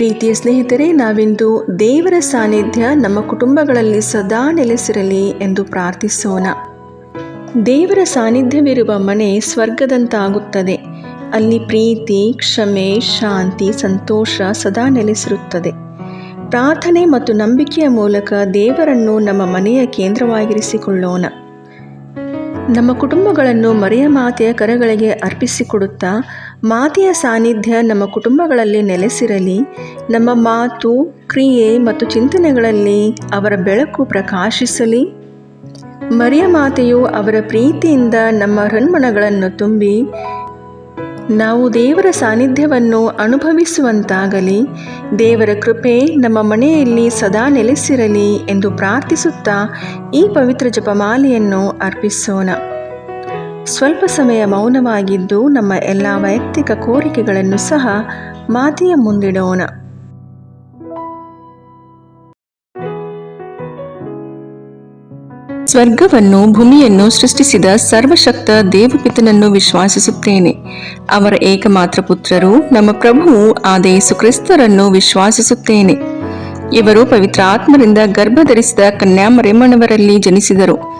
ಪ್ರೀತಿಯ ಸ್ನೇಹಿತರೆ, ನಾವಿಂದು ದೇವರ ಸಾನ್ನಿಧ್ಯ ನಮ್ಮ ಕುಟುಂಬಗಳಲ್ಲಿ ಸದಾ ನೆಲೆಸಿರಲಿ ಎಂದು ಪ್ರಾರ್ಥಿಸೋಣ. ದೇವರ ಸಾನ್ನಿಧ್ಯವಿರುವ ಮನೆ ಸ್ವರ್ಗದಂತಾಗುತ್ತದೆ. ಅಲ್ಲಿ ಪ್ರೀತಿ, ಕ್ಷಮೆ, ಶಾಂತಿ, ಸಂತೋಷ ಸದಾ ನೆಲೆಸಿರುತ್ತದೆ. ಪ್ರಾರ್ಥನೆ ಮತ್ತು ನಂಬಿಕೆಯ ಮೂಲಕ ದೇವರನ್ನು ನಮ್ಮ ಮನೆಯ ಕೇಂದ್ರವಾಗಿರಿಸಿಕೊಳ್ಳೋಣ. ನಮ್ಮ ಕುಟುಂಬಗಳನ್ನು ಮರೆಯ ಮಾತೆಯ ಕರಗಳಿಗೆ ಅರ್ಪಿಸಿಕೊಡುತ್ತಾ ಮಾತೆಯ ಸಾನ್ನಿಧ್ಯ ನಮ್ಮ ಕುಟುಂಬಗಳಲ್ಲಿ ನೆಲೆಸಿರಲಿ, ನಮ್ಮ ಮಾತು, ಕ್ರಿಯೆ ಮತ್ತು ಚಿಂತನೆಗಳಲ್ಲಿ ಅವರ ಬೆಳಕು ಪ್ರಕಾಶಿಸಲಿ. ಮರಿಯ ಮಾತೆಯು ಅವರ ಪ್ರೀತಿಯಿಂದ ನಮ್ಮ ಹೃನ್ಮನಗಳನ್ನು ತುಂಬಿ, ನಾವು ದೇವರ ಸಾನ್ನಿಧ್ಯವನ್ನು ಅನುಭವಿಸುವಂತಾಗಲಿ, ದೇವರ ಕೃಪೆ ನಮ್ಮ ಮನೆಯಲ್ಲಿ ಸದಾ ನೆಲೆಸಿರಲಿ ಎಂದು ಪ್ರಾರ್ಥಿಸುತ್ತಾ ಈ ಪವಿತ್ರ ಜಪಮಾಲೆಯನ್ನು ಅರ್ಪಿಸೋಣ. ಸ್ವಲ್ಪ ಸಮಯ ಮೌನವಾಗಿದ್ದು ನಮ್ಮ ಎಲ್ಲ ವೈಯಕ್ತಿಕ ಕೋರಿಕೆಗಳನ್ನು ಸಹ ಮಾತಿಯ ಮುಂದಿಡೋಣ. ಸ್ವರ್ಗವನ್ನು, ಭೂಮಿಯನ್ನು ಸೃಷ್ಟಿಸಿದ ಸರ್ವಶಕ್ತ ದೇವಪಿತನನ್ನು ವಿಶ್ವಾಸಿಸುತ್ತೇನೆ. ಅವರ ಏಕಮಾತ್ರ ಪುತ್ರರು ನಮ್ಮ ಪ್ರಭುವು, ಆದ ಯೇಸು ಕ್ರಿಸ್ತರನ್ನು ವಿಶ್ವಾಸಿಸುತ್ತೇನೆ. ಇವರು ಪವಿತ್ರ ಆತ್ಮರಿಂದ ಗರ್ಭಧರಿಸಿದ ಕನ್ಯಾಮರೇಮಣವರಲ್ಲಿ ಜನಿಸಿದರು.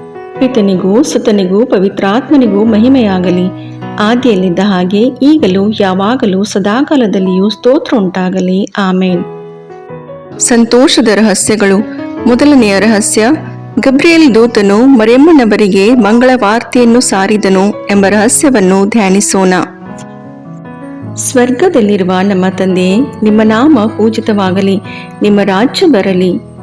ಪಿತನಿಗೂ ಸುತನಿಗೂ ಪವಿತ್ರಾತ್ಮನಿಗೂ ಮಹಿಮೆಯಾಗಲಿ. ಆದಿಯಲ್ಲಿದ್ದ ಹಾಗೆ ಈಗಲೂ ಯಾವಾಗಲೂ ಸದಾಕಾಲದಲ್ಲಿಯೂ ಸ್ತೋತ್ರ ಉಂಟಾಗಲಿ ಆಮೇನ್. ಸಂತೋಷದ ರಹಸ್ಯಗಳು. ಮೊದಲನೆಯ ರಹಸ್ಯ ಗಬ್ರಿಯಲ್ ದೂತನು ಮರೆಮ್ಮನವರಿಗೆ ಮಂಗಳ ವಾರ್ತೆಯನ್ನು ಸಾರಿದನು ಎಂಬ ರಹಸ್ಯವನ್ನು ಧ್ಯಾನಿಸೋಣ. ಸ್ವರ್ಗದಲ್ಲಿರುವ ನಮ್ಮ ತಂದೆ ನಿಮ್ಮ ನಾಮ ಪೂಜಿತವಾಗಲಿ ನಿಮ್ಮ ರಾಜ್ಯ ಬರಲಿ.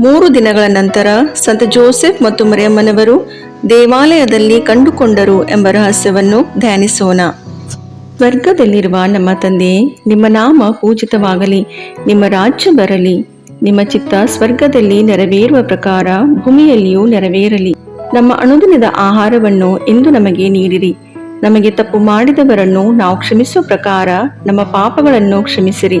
ಮೂರು ದಿನಗಳ ನಂತರ ಸಂತ ಜೋಸೆಫ್ ಮತ್ತು ಮರಿಯಮ್ಮನವರು ದೇವಾಲಯದಲ್ಲಿ ಕಂಡುಕೊಂಡರು ಎಂಬ ರಹಸ್ಯವನ್ನು ಧ್ಯಾನಿಸೋಣ. ಸ್ವರ್ಗದಲ್ಲಿರುವ ನಮ್ಮ ತಂದೆ, ನಿಮ್ಮ ನಾಮ ಪೂಜಿತವಾಗಲಿ, ನಿಮ್ಮ ರಾಜ್ಯ ಬರಲಿ, ನಿಮ್ಮ ಚಿತ್ತ ಸ್ವರ್ಗದಲ್ಲಿ ನೆರವೇರುವ ಪ್ರಕಾರ ಭೂಮಿಯಲ್ಲಿಯೂ ನೆರವೇರಲಿ. ನಮ್ಮ ಅನುದಿನದ ಆಹಾರವನ್ನು ಇಂದು ನಮಗೆ ನೀಡಿರಿ. ನಮಗೆ ತಪ್ಪು ಮಾಡಿದವರನ್ನು ನಾವು ಕ್ಷಮಿಸುವ ಪ್ರಕಾರ ನಮ್ಮ ಪಾಪಗಳನ್ನು ಕ್ಷಮಿಸಿರಿ.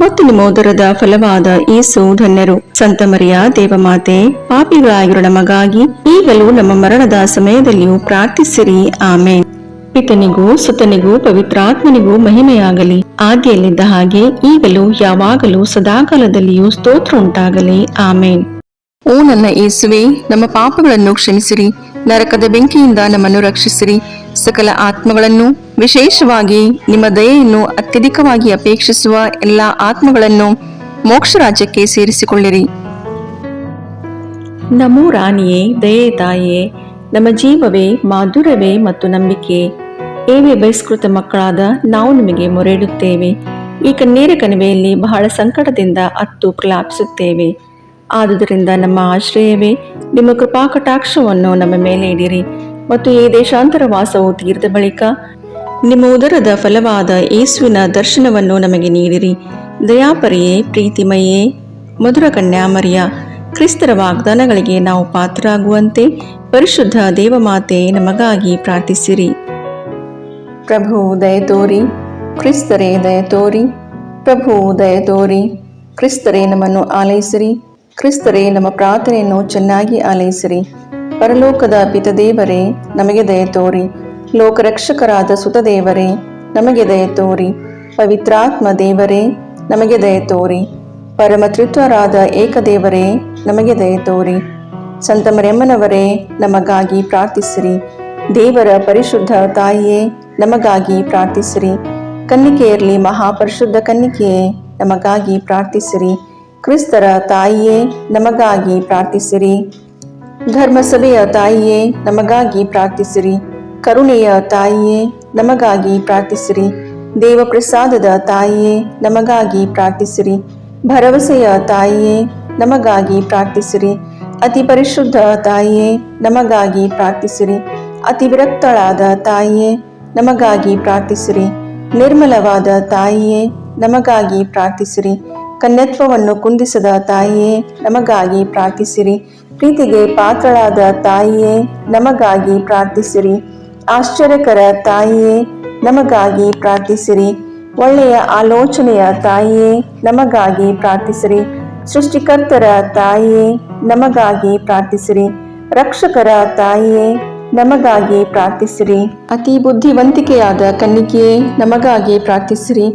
ಮತ್ತು ನಿಮ್ಮ ಉದರದ ಫಲವಾದ ಏಸು ಧನ್ಯರು. ಸಂತ ಮರಿಯ ದೇವಮಾತೆ, ಪಾಪಿಗಳಾಗಿರುವ ನಮಗಾಗಿ ಈಗಲೂ ನಮ್ಮ ಮರಣದ ಸಮಯದಲ್ಲಿಯೂ ಪ್ರಾರ್ಥಿಸಿರಿ. ಆಮೇನ್. ಪಿತನಿಗೂ ಸುತನಿಗೂ ಪವಿತ್ರಾತ್ಮನಿಗೂ ಮಹಿಮೆಯಾಗಲಿ. ಆದ್ಯಲ್ಲಿದ್ದ ಹಾಗೆ ಈಗಲೂ ಯಾವಾಗಲೂ ಸದಾಕಾಲದಲ್ಲಿಯೂ ಸ್ತೋತ್ರ ಉಂಟಾಗಲಿ. ಆಮೇನ್. ಓ ನನ್ನ ಏಸುವೆ ನಮ್ಮ ಪಾಪಗಳನ್ನು ಕ್ಷಮಿಸಿರಿ. ನರಕದ ಬೆಂಕಿಯಿಂದ ನಮ್ಮನ್ನು ರಕ್ಷಿಸಿರಿ. ಸಕಲ ಆತ್ಮಗಳನ್ನು ವಿಶೇಷವಾಗಿ ನಿಮ್ಮ ದಯೆಯನ್ನು ಅತ್ಯಧಿಕವಾಗಿ ಅಪೇಕ್ಷಿಸುವ ಎಲ್ಲ ಆತ್ಮಗಳನ್ನು ಮೋಕ್ಷ ರಾಜ್ಯಕ್ಕೆ ಸೇರಿಸಿಕೊಳ್ಳಿರಿ. ನಮೋ ರಾಣಿಯೇ, ದಯೆ ತಾಯೇ, ನಮ್ಮ ಜೀವವೇ ಮಾಧುರವೇ ಮತ್ತು ನಂಬಿಕೆ. ಏವೆ ಬಹಿಷ್ಕೃತ ಮಕ್ಕಳಾದ ನಾವು ನಿಮಗೆ ಮೊರೆಯಿಡುತ್ತೇವೆ. ಈ ಕಣ್ಣೀರ ಕಣಿವೆಯಲ್ಲಿ ಬಹಳ ಸಂಕಟದಿಂದ ಅತ್ತು ಪ್ರಲಾಪಿಸುತ್ತೇವೆ. ಆದುದರಿಂದ ನಮ್ಮ ಆಶ್ರಯವೇ, ನಿಮ್ಮ ಕೃಪಾಕಟಾಕ್ಷವನ್ನು ನಮ್ಮ ಮೇಲೆ ಇಡಿರಿ. ಮತ್ತು ಈ ದೇಶಾಂತರ ವಾಸವು ತೀರ್ದ ಬಳಿಕ ನಿಮ್ಮ ಉದರದ ಫಲವಾದ ಯೇಸುವಿನ ದರ್ಶನವನ್ನು ನಮಗೆ ನೀಡಿರಿ. ದಯಾಪರಿಯೇ ಪ್ರೀತಿಮಯೇ ಮಧುರ ಕನ್ಯಾಮರಿಯ ಕ್ರಿಸ್ತರ ವಾಗ್ದಾನಗಳಿಗೆ ನಾವು ಪಾತ್ರರಾಗುವಂತೆ ಪರಿಶುದ್ಧ ದೇವಮಾತೆ ನಮಗಾಗಿ ಪ್ರಾರ್ಥಿಸಿರಿ. ಪ್ರಭು, ದಯ ತೋರಿ, ಕ್ರಿಸ್ತರೇ, ದಯ ತೋರಿ, ಪ್ರಭು, ದಯ ತೋರಿ, ಕ್ರಿಸ್ತರೇ ನಮ್ಮನ್ನು ಆಲೈಸಿರಿ, ಕ್ರಿಸ್ತರೇ ನಮ್ಮ ಪ್ರಾರ್ಥನೆಯನ್ನು ಚೆನ್ನಾಗಿ ಆಲೈಸಿರಿ. ಪರಲೋಕದ ಪಿತದೇವರೇ, ನಮಗೆ ದಯ ತೋರಿ. ಲೋಕರಕ್ಷಕರಾದ ಸುತದೇವರೇ, ನಮಗೆ ದಯ ತೋರಿ. ಪವಿತ್ರಾತ್ಮ ದೇವರೇ, ನಮಗೆ ದಯ ತೋರಿ. ಪರಮತೃತ್ವರಾದ ಏಕದೇವರೇ, ನಮಗೆ ದಯ ತೋರಿ. ಸಂತ ಮರೆಯಮ್ಮನವರೇ ನಮಗಾಗಿ ಪ್ರಾರ್ಥಿಸಿರಿ. ದೇವರ ಪರಿಶುದ್ಧ ತಾಯಿಯೇ, ನಮಗಾಗಿ ಪ್ರಾರ್ಥಿಸಿರಿ. ಕನ್ನಿಕೆಯರ್ಲಿ ಮಹಾಪರಿಶುದ್ಧ ಕನ್ನಿಕೆಯೇ, ನಮಗಾಗಿ ಪ್ರಾರ್ಥಿಸಿರಿ. ಕ್ರಿಸ್ತರ ತಾಯಿಯೇ, ನಮಗಾಗಿ ಪ್ರಾರ್ಥಿಸಿರಿ. ಧರ್ಮಸಭೆಯ ತಾಯಿಯೇ, ನಮಗಾಗಿ ಪ್ರಾರ್ಥಿಸಿರಿ. ಕರುಣೆಯ ತಾಯಿಯೇ, ನಮಗಾಗಿ ಪ್ರಾರ್ಥಿಸಿರಿ. ದೇವಪ್ರಸಾದದ ತಾಯಿಯೇ, ನಮಗಾಗಿ ಪ್ರಾರ್ಥಿಸಿರಿ. ಭರವಸೆಯ ತಾಯಿಯೇ, ನಮಗಾಗಿ ಪ್ರಾರ್ಥಿಸಿರಿ. ಅತಿ ಪರಿಶುದ್ಧ ತಾಯಿಯೇ, ನಮಗಾಗಿ ಪ್ರಾರ್ಥಿಸಿರಿ. ಅತಿ ವಿರಕ್ತಳಾದ ತಾಯಿಯೇ, ನಮಗಾಗಿ ಪ್ರಾರ್ಥಿಸಿರಿ. ನಿರ್ಮಲವಾದ ತಾಯಿಯೇ, ನಮಗಾಗಿ ಪ್ರಾರ್ಥಿಸಿರಿ. ಕನ್ಯತ್ವವನ್ನು ಕುಂದಿಸದ ತಾಯಿಯೇ, ನಮಗಾಗಿ ಪ್ರಾರ್ಥಿಸಿರಿ. ಪ್ರೀತಿಗೆ ಪಾತ್ರಳಾದ ತಾಯಿಯೇ, ನಮಗಾಗಿ ಪ್ರಾರ್ಥಿಸಿರಿ. ಆಶ್ಚರ್ಯಕರ ತಾಯಿಯೇ, ನಮಗಾಗಿ ಪ್ರಾರ್ಥಿಸಿರಿ. ಒಳ್ಳೆಯ ಆಲೋಚನೆಯ ತಾಯಿಯೇ, ನಮಗಾಗಿ ಪ್ರಾರ್ಥಿಸಿರಿ. ಸೃಷ್ಟಿಕರ್ತರ ತಾಯಿಯೇ, ನಮಗಾಗಿ ಪ್ರಾರ್ಥಿಸಿರಿ. ರಕ್ಷಕರ ತಾಯಿಯೇ, ನಮಗಾಗಿ ಪ್ರಾರ್ಥಿಸಿರಿ. ಅತಿ ಬುದ್ಧಿವಂತಿಕೆಯಾದ ಕನ್ನಿಕೆಯೇ, ನಮಗಾಗಿ ಪ್ರಾರ್ಥಿಸಿರಿ.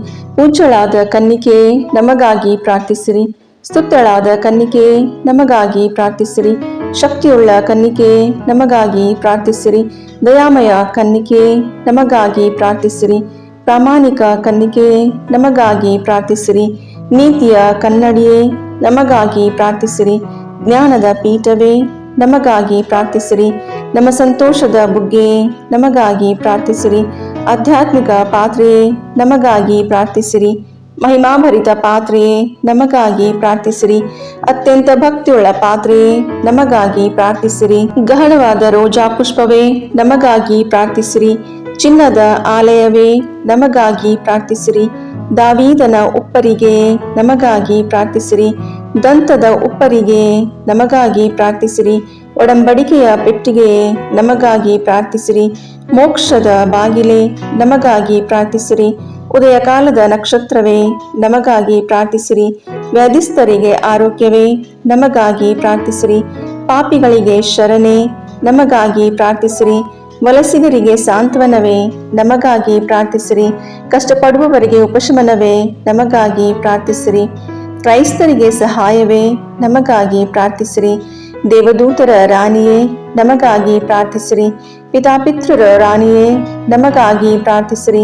ಉಚ್ಚಳಾದ ಕನ್ನಿಕೆಯೇ, ನಮಗಾಗಿ ಪ್ರಾರ್ಥಿಸಿರಿ. ಸ್ತುತ್ತಳಾದ ಕನ್ನಿಕೆಯೇ, ನಮಗಾಗಿ ಪ್ರಾರ್ಥಿಸಿರಿ. ಶಕ್ತಿಯುಳ್ಳ ಕನ್ನಿಕೆ, ನಮಗಾಗಿ ಪ್ರಾರ್ಥಿಸಿರಿ. ದಯಾಮಯ ಕನ್ನಿಕೆ, ನಮಗಾಗಿ ಪ್ರಾರ್ಥಿಸಿರಿ. ಪ್ರಾಮಾಣಿಕ ಕನ್ನಿಕೆ, ನಮಗಾಗಿ ಪ್ರಾರ್ಥಿಸಿರಿ. ನೀತಿಯ ಕನ್ನಡಿಯೇ, ನಮಗಾಗಿ ಪ್ರಾರ್ಥಿಸಿರಿ. ಜ್ಞಾನದ ಪೀಠವೇ, ನಮಗಾಗಿ ಪ್ರಾರ್ಥಿಸಿರಿ. ನಮ್ಮ ಸಂತೋಷದ ಬುಗ್ಗೆ ನಮಗಾಗಿ ಪ್ರಾರ್ಥಿಸಿರಿ. ಆಧ್ಯಾತ್ಮಿಕ ಪಾತ್ರೆಯೇ, ನಮಗಾಗಿ ಪ್ರಾರ್ಥಿಸಿರಿ. ಮಹಿಮಾಭರಿತ ಪಾತ್ರೆಯೇ ನಮಗಾಗಿ ಪ್ರಾರ್ಥಿಸಿರಿ. ಅತ್ಯಂತ ಭಕ್ತಿಯುಳ್ಳ ಪಾತ್ರೆಯೇ ನಮಗಾಗಿ ಪ್ರಾರ್ಥಿಸಿರಿ. ಗಹನವಾದ ರೋಜಾ ಪುಷ್ಪವೇ, ನಮಗಾಗಿ ಪ್ರಾರ್ಥಿಸಿರಿ. ಚಿನ್ನದ ಆಲಯವೇ, ನಮಗಾಗಿ ಪ್ರಾರ್ಥಿಸಿರಿ. ದಾವೀದನ ಉಪ್ಪರಿಗೆ, ನಮಗಾಗಿ ಪ್ರಾರ್ಥಿಸಿರಿ. ದಂತದ ಉಪ್ಪರಿಗೆ, ನಮಗಾಗಿ ಪ್ರಾರ್ಥಿಸಿರಿ. ಒಡಂಬಡಿಕೆಯ ಪೆಟ್ಟಿಗೆ ನಮಗಾಗಿ ಪ್ರಾರ್ಥಿಸಿರಿ. ಮೋಕ್ಷದ ಬಾಗಿಲೆ, ನಮಗಾಗಿ ಪ್ರಾರ್ಥಿಸಿರಿ. ಉದಯ ಕಾಲದ ನಕ್ಷತ್ರವೇ, ನಮಗಾಗಿ ಪ್ರಾರ್ಥಿಸಿರಿ. ವ್ಯಾಧಿಸ್ಥರಿಗೆ ಆರೋಗ್ಯವೇ, ನಮಗಾಗಿ ಪ್ರಾರ್ಥಿಸಿರಿ. ಪಾಪಿಗಳಿಗೆ ಶರಣೆ, ನಮಗಾಗಿ ಪ್ರಾರ್ಥಿಸಿರಿ. ವಲಸಿಗರಿಗೆ ಸಾಂತ್ವನವೇ, ನಮಗಾಗಿ ಪ್ರಾರ್ಥಿಸಿರಿ. ಕಷ್ಟಪಡುವವರಿಗೆ ಉಪಶಮನವೇ, ನಮಗಾಗಿ ಪ್ರಾರ್ಥಿಸಿರಿ. ಕ್ರೈಸ್ತರಿಗೆ ಸಹಾಯವೇ, ನಮಗಾಗಿ ಪ್ರಾರ್ಥಿಸಿರಿ. ದೇವದೂತರ ರಾಣಿಯೇ, ನಮಗಾಗಿ ಪ್ರಾರ್ಥಿಸಿರಿ. ಪಿತಾಪಿತೃರ ರಾಣಿಯೇ, ನಮಗಾಗಿ ಪ್ರಾರ್ಥಿಸಿರಿ.